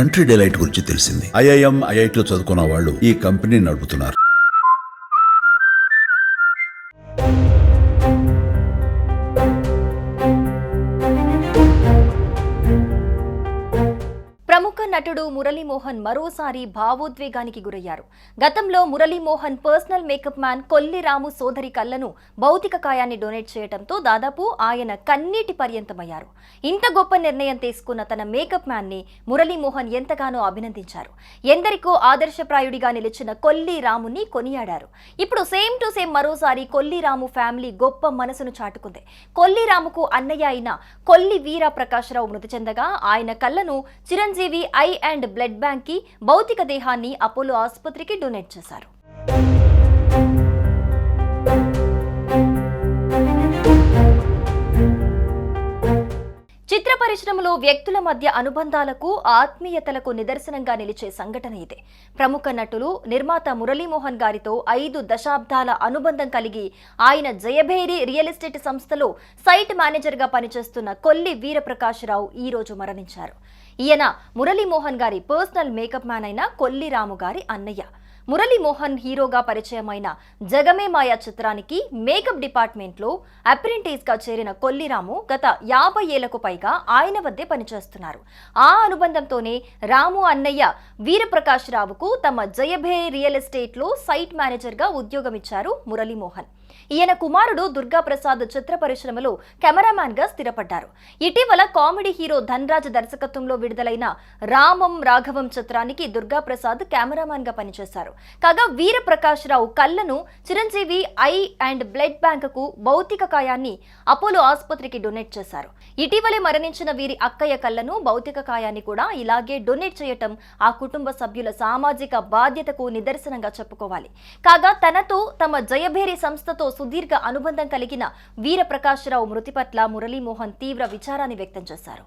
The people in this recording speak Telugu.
కంట్రీ డెలైట్ గురించి తెలిసింది. ఐఐఎం ఐఐటిలో చదువుకున్న వాళ్ళు ఈ కంపెనీ నడుపుతున్నారు. ప్రముఖ నటుడు మురళీమోహన్ మరోసారి భావోద్వేగానికి గురయ్యారు. గతంలో Muralimohan personal makeup man Kolli Ramu సోదరి కళ్ళను భౌతిక కాయాన్ని డొనేట్ చేయడంతో దాదాపు ఆయన కన్నీటి పర్యంతమయ్యారు. ఇంత గొప్ప నిర్ణయం తీసుకున్న తన మేకప్ మ్యాన్ని మురళీమోహన్ ఎంతగానో అభినందించారు. ఎందరికో ఆదర్శప్రాయుడిగా నిలిచిన కొల్లి రాముని కొనియాడారు. ఇప్పుడు సేమ్ టు సేమ్ మరోసారి కొల్లి రాము ఫ్యామిలీ గొప్ప మనసును చాటుకుంది. కొల్లి రాముకు అన్నయ్య అయిన కొల్లి వీర ప్రకాశ్రావు మృతి చెందగా ఆయన కళ్ళను చిరంజీవి ఐ అండ్ బ్లడ్ బ్యాంక్కి భౌతిక దేహాన్ని అపోలో ఆసుపత్రికి డొనేట్ చేశారు. చిత్ర పరిశ్రమలో వ్యక్తుల మధ్య అనుబంధాలకు ఆత్మీయతలకు నిదర్శనంగా నిలిచే సంఘటన ఇదే. ప్రముఖ నటులు నిర్మాత మురళీమోహన్ గారితో ఐదు దశాబ్దాల అనుబంధం కలిగి ఆయన జయభేరి రియల్ ఎస్టేట్ సంస్థలో సైట్ మేనేజర్గా పనిచేస్తున్న కొల్లి వీరప్రకాశ్రావు ఈ రోజు మరణించారు. ఈయన మురళీమోహన్ గారి పర్సనల్ మేకప్ మ్యాన్ అయిన కొల్లి రాము గారి అన్నయ్య. మురళీమోహన్ హీరోగా పరిచయమైన జగమే మాయా చిత్రానికి మేకప్ డిపార్ట్మెంట్లో అప్రెంటిస్గా చేరిన కొల్లిరాము గత యాభై ఏళ్ళకు పైగా ఆయన వద్దే పనిచేస్తున్నారు. ఆ అనుబంధంతోనే రాము అన్నయ్య వీరప్రకాష్ రావుకు తమ జయభే రియల్ ఎస్టేట్లో సైట్ మేనేజర్గా ఉద్యోగం ఇచ్చారు మురళీమోహన్. ఈయన కుమారుడు దుర్గా ప్రసాద్ చిత్ర పరిశ్రమలో కెమెరామ్యాన్గా స్థిరపడ్డారు. ఇటీవల కామెడీ హీరో ధన్రాజ్ దర్శకత్వంలో విడుదలైన రామం రాఘవం చిత్రానికి దుర్గా ప్రసాద్ పనిచేశారు. కాగా వీర రావు కళ్ళను చిరంజీవి ఐ అండ్ బ్లడ్ బ్యాంకుకు భౌతిక కాయాన్ని అపోలో ఆసుపత్రికి డొనేట్ చేశారు. ఇటీవలే మరణించిన వీరి అక్కయ్య కళ్ళను భౌతిక కాయాన్ని కూడా ఇలాగే డొనేట్ చేయటం ఆ కుటుంబ సభ్యుల సామాజిక బాధ్యతకు నిదర్శనంగా చెప్పుకోవాలి. కాగా తనతో తమ జయభేరి సంస్థతో సుదీర్ఘ అనుబంధం కలిగిన వీర ప్రకాశ్రావు మృతి పట్ల మురళీమోహన్ తీవ్ర విచారాన్ని వ్యక్తం చేశారు.